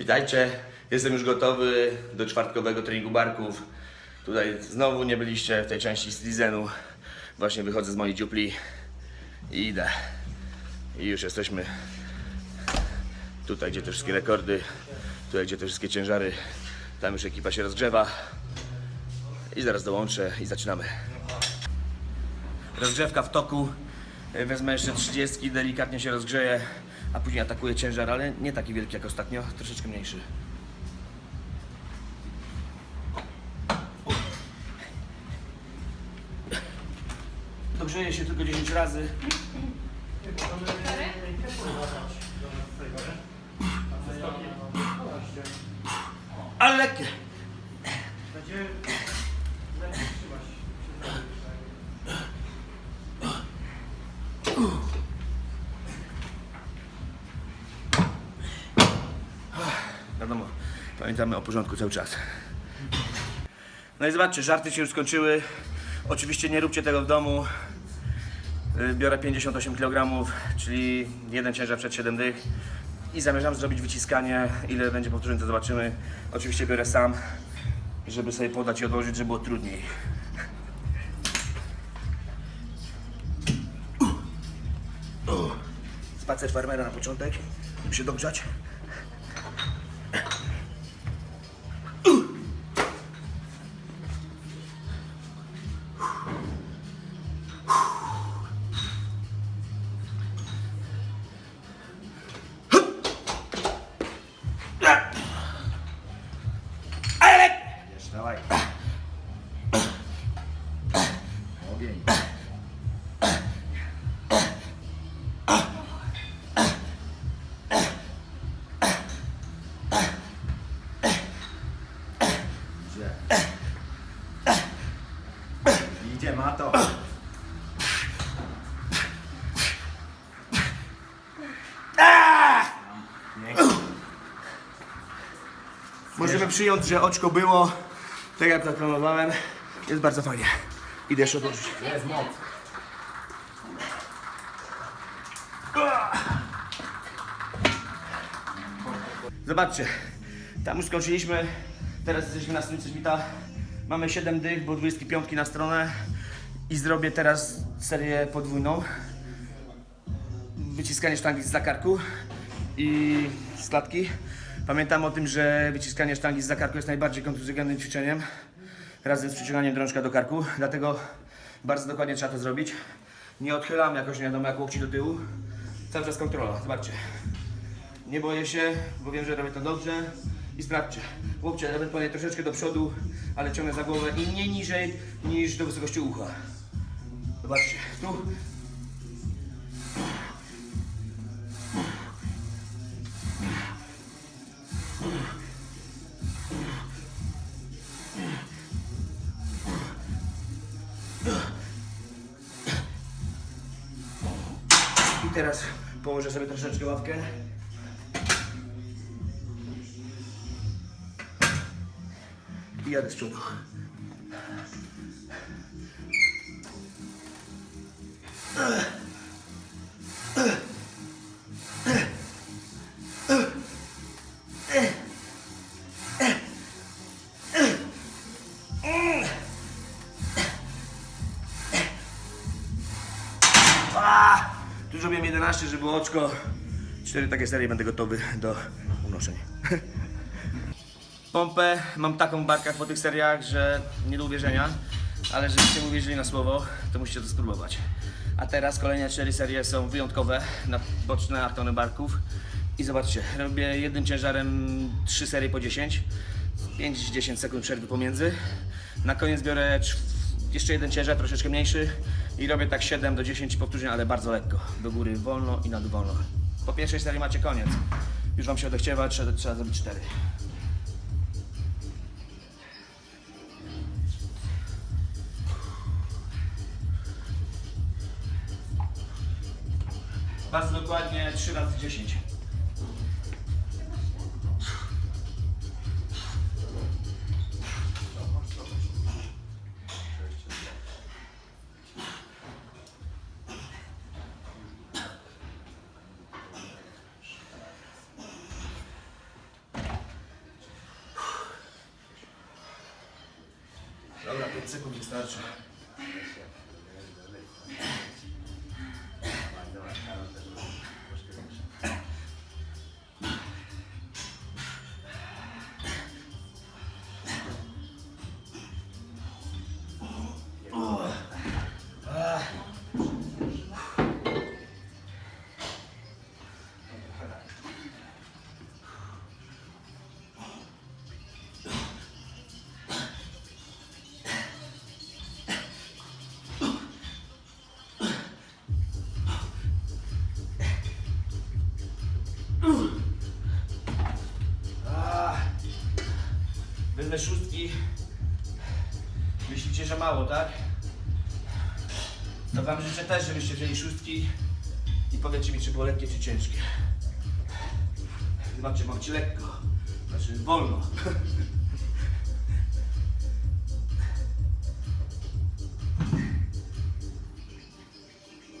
Witajcie, jestem już gotowy do czwartkowego treningu barków. Tutaj znowu nie byliście w tej części Slizenu. Właśnie wychodzę z mojej dziupli i idę. I już jesteśmy tutaj, gdzie te wszystkie rekordy, tutaj, gdzie te wszystkie ciężary. Tam już ekipa się rozgrzewa. I zaraz dołączę i zaczynamy. Rozgrzewka w toku. Wezmę jeszcze 30, delikatnie się rozgrzeję, a później atakuję ciężar, ale nie taki wielki jak ostatnio, troszeczkę mniejszy. Dogrzeję się tylko 10 razy. Ale lekkie. Będzie lepiej trzymać się za Wiadomo, pamiętamy o porządku cały czas. No i zobaczcie, żarty się już skończyły. Oczywiście nie róbcie tego w domu. Y, Biorę 58 kg, czyli jeden ciężar przed 7 dych. I zamierzam zrobić wyciskanie. Ile będzie powtórzeń, to zobaczymy. Oczywiście biorę sam, żeby sobie podać i odłożyć, żeby było trudniej. Spacer farmera na początek, żeby się dogrzać. Yeah. Możemy przyjąć, że oczko było tak jak zaplanowałem. Jest bardzo fajnie. Idę jeszcze odłożyć. Jest moc. Zobaczcie, tam już skończyliśmy. Teraz jesteśmy na stronie Smita. Mamy 7 dych, bo 25 na stronę. I zrobię teraz serię podwójną. Wyciskanie sztangi z zakarku i z klatki. Pamiętam o tym, że wyciskanie sztangi z zakarku jest najbardziej kontuzjogennym ćwiczeniem razem z przyciąganiem drążka do karku. Dlatego bardzo dokładnie trzeba to zrobić. Nie odchylam jakoś nie wiadomo jak łokci do tyłu. Cały czas kontrola. Zobaczcie. Nie boję się, bo wiem, że robię to dobrze. I sprawdźcie. Łokcie ewentualnie troszeczkę do przodu, ale ciągnę za głowę i nie niżej niż do wysokości ucha. Zobaczcie. Tu. Położę sobie troszeczkę ławkę. I jadę z przodu. A! 11, żeby oczko. Cztery takie serie będę gotowy do unoszeń. Pompę mam taką w barkach po tych seriach, że nie do uwierzenia, ale żebyście mi uwierzyli na słowo, to musicie to spróbować. A teraz kolejne cztery serie są wyjątkowe na boczne artony barków. I zobaczcie, robię jednym ciężarem trzy serie po 10, 5-10 sekund przerwy pomiędzy. Na koniec biorę jeszcze jeden ciężar, troszeczkę mniejszy i robię tak 7 do 10 powtórzeń, ale bardzo lekko. Do góry wolno i na wolno. Po pierwszej serii macie koniec. Już Wam się odechciewa, trzeba, trzeba zrobić 4. Bardzo dokładnie 3 razy 10. 5 sekund Wezmę szóstki. Myślicie, że mało, tak? To wam życzę też, żebyście wzięli szóstki i powiedzcie mi, czy było lekkie, czy ciężkie. Zobaczcie, mam ci lekko. Znaczy wolno.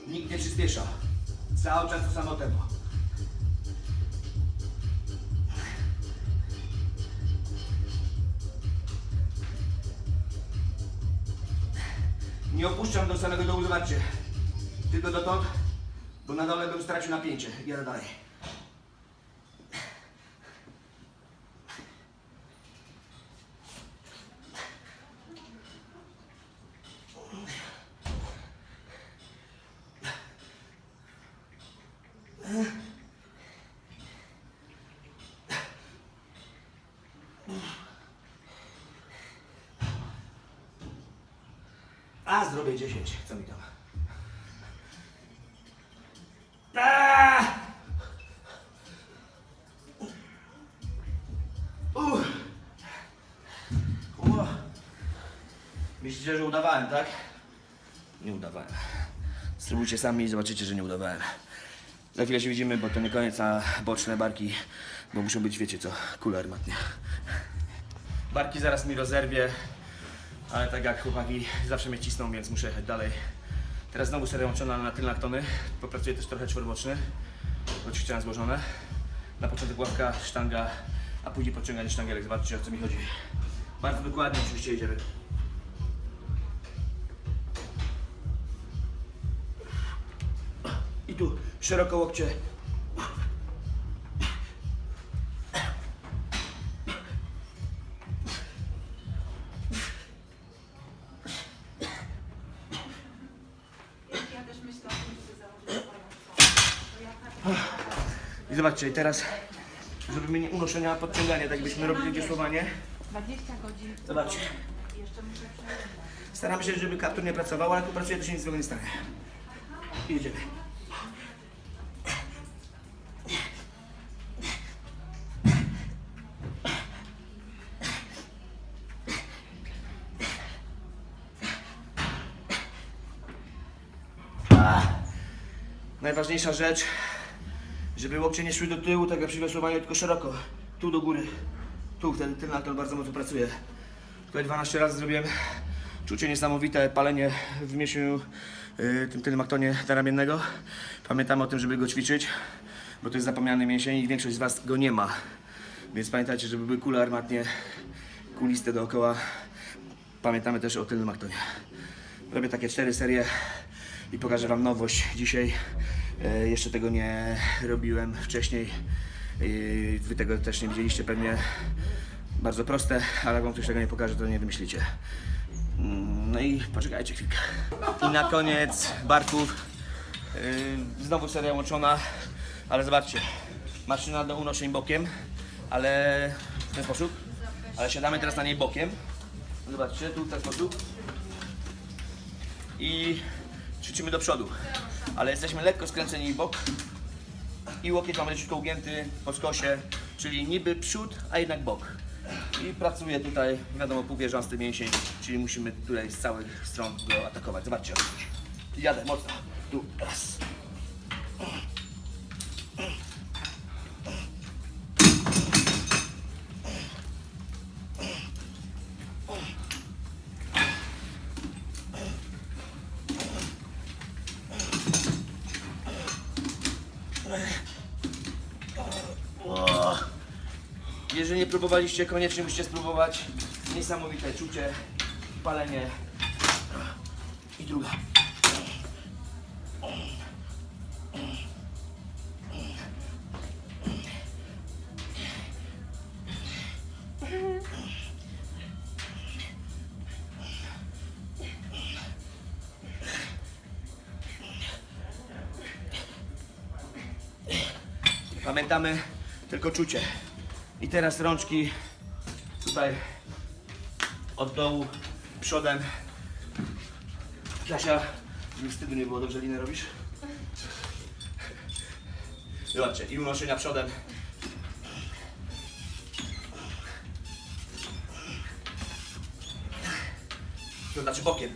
Nikt nie przyspiesza. Cały czas to samo tempo. Nie opuszczam do samego dołu, zobaczcie. Tylko dotąd, bo na dole bym stracił napięcie. Jadę dalej. A, zrobię 10. Co mi tam? Ło. Myślicie, że udawałem, tak? Nie udawałem. Spróbujcie sami i zobaczycie, że nie udawałem. Za chwilę się widzimy, bo to nie koniec na boczne barki, bo muszą być, wiecie co, kule armatnie. Barki zaraz mi rozerwie, ale tak jak chłopaki zawsze mnie cisną, więc muszę jechać dalej. Teraz znowu seria łączona na tylne tony. Popracuję też trochę czworboczny, choć chciałem złożone. Na początek ławka, sztanga, a później podciąganie sztangielek. Zobaczcie o co mi chodzi. Bardzo dokładnie oczywiście jedziemy. I tu szeroko łokcie. I zobaczcie, i teraz zrobimy nie unoszenia, a podciąganie, tak jakbyśmy robili wiosłowanie. 20 godzin. Zobaczcie. Jeszcze muszę przejąć. Staramy się, żeby kaptur nie pracował, ale jak pracuje, to się nic złego nie stanie. I jedziemy. Najważniejsza rzecz, żeby łokcie nie szły do tyłu, tak jak przy tylko szeroko. Tu do góry. Tu, wtedy ten lator bardzo mocno pracuje. Tutaj 12 razy zrobiłem. Czucie niesamowite, palenie w mięsiu yy, tym tylnym aktonie naramiennego. Pamiętamy o tym, żeby go ćwiczyć, bo to jest zapomniany mięsień i większość z Was go nie ma. Więc pamiętajcie, żeby były kule armatnie, kuliste dookoła. Pamiętamy też o tylnym aktonie. Robię takie cztery serie i pokażę Wam nowość dzisiaj. E, jeszcze tego nie robiłem wcześniej. E, Wy tego też nie widzieliście pewnie. Bardzo proste, ale jak Wam ktoś tego nie pokaże, to nie wymyślicie. Mm, No i poczekajcie chwilkę. I na koniec barków. Yy, znowu seria łączona, ale zobaczcie. Maszyna do unoszeń bokiem, ale w ten sposób. Ale siadamy teraz na niej bokiem. Zobaczcie, tu w ten sposób. I ćwiczymy do przodu. Ale jesteśmy lekko skręceni w bok. I łokieć mamy leciutko ugięty po skosie, czyli niby przód, a jednak bok. I pracuje tutaj, wiadomo, półwieżąsty mięsień, czyli musimy tutaj z całych stron go atakować. Zobaczcie. Jadę mocno. Tu, raz. O. Jeżeli nie próbowaliście, koniecznie musicie spróbować. Niesamowite czucie. palenie. I druga. Pamiętamy tylko czucie. I teraz rączki tutaj od dołu, przodem. Kasia, mi wstydu nie było, dobrze linę robisz? Zobaczcie, i unoszenia przodem. To znaczy bokiem.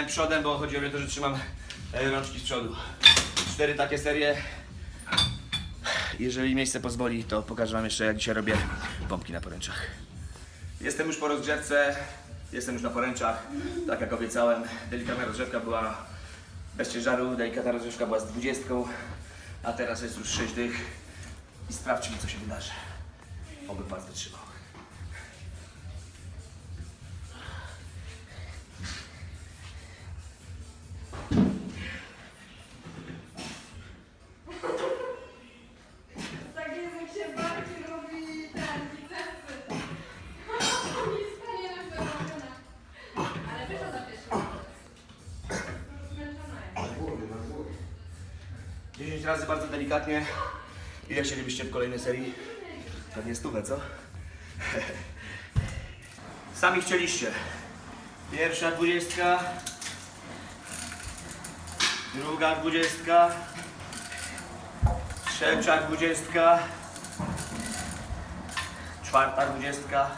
Powiedziałem przodem, bo chodzi o to, że trzymam e, rączki z przodu. Cztery takie serie. Jeżeli miejsce pozwoli, to pokażę Wam jeszcze, jak dzisiaj robię pompki na poręczach. Jestem już po rozgrzewce, jestem już na poręczach. Tak jak obiecałem, delikatna rozgrzewka była bez ciężaru, delikatna rozgrzewka była z 20, a teraz jest już 6 dych i sprawdźmy, co się wydarzy. Oby Pan wytrzymał. Razy bardzo delikatnie. Ile chcielibyście w kolejnej serii? Pewnie stówę, co? Sami chcieliście. Pierwsza dwudziestka. Druga dwudziestka. Trzecia dwudziestka. Czwarta dwudziestka.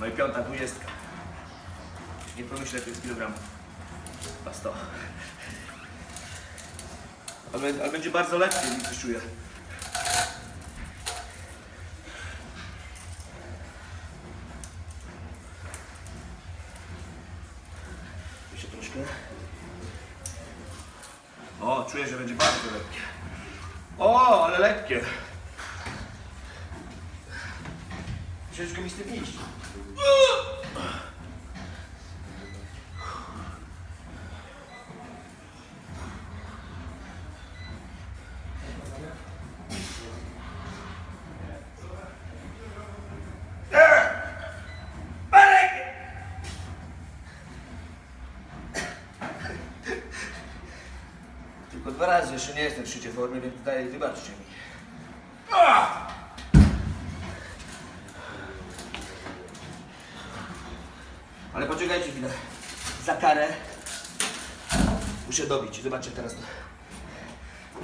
No i piąta dwudziestka. Nie pomyślę, to jest kilogram. A 100. Ale, ale będzie bardzo lekkie, mi coś czuję. Jeszcze troszkę. O, czuję, że będzie bardzo lekkie. O, ale lekkie. Ciężko mi z tym iść. Tylko dwa razy, jeszcze nie jestem w szczycie formy, więc tutaj wybaczcie mi. Ale poczekajcie chwilę. Za karę muszę dobić. Zobaczcie teraz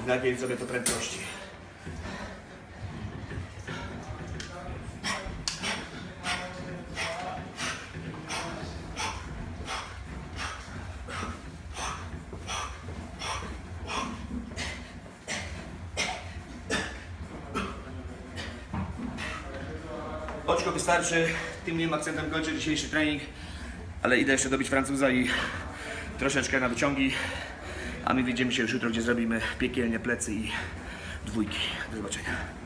w jakiej sobie to prędkości. Wystarczy. Tym miłym akcentem kończę dzisiejszy trening. Ale idę jeszcze dobić Francuza i troszeczkę na wyciągi. A my widzimy się już jutro, gdzie zrobimy piekielnie plecy i dwójki. Do zobaczenia.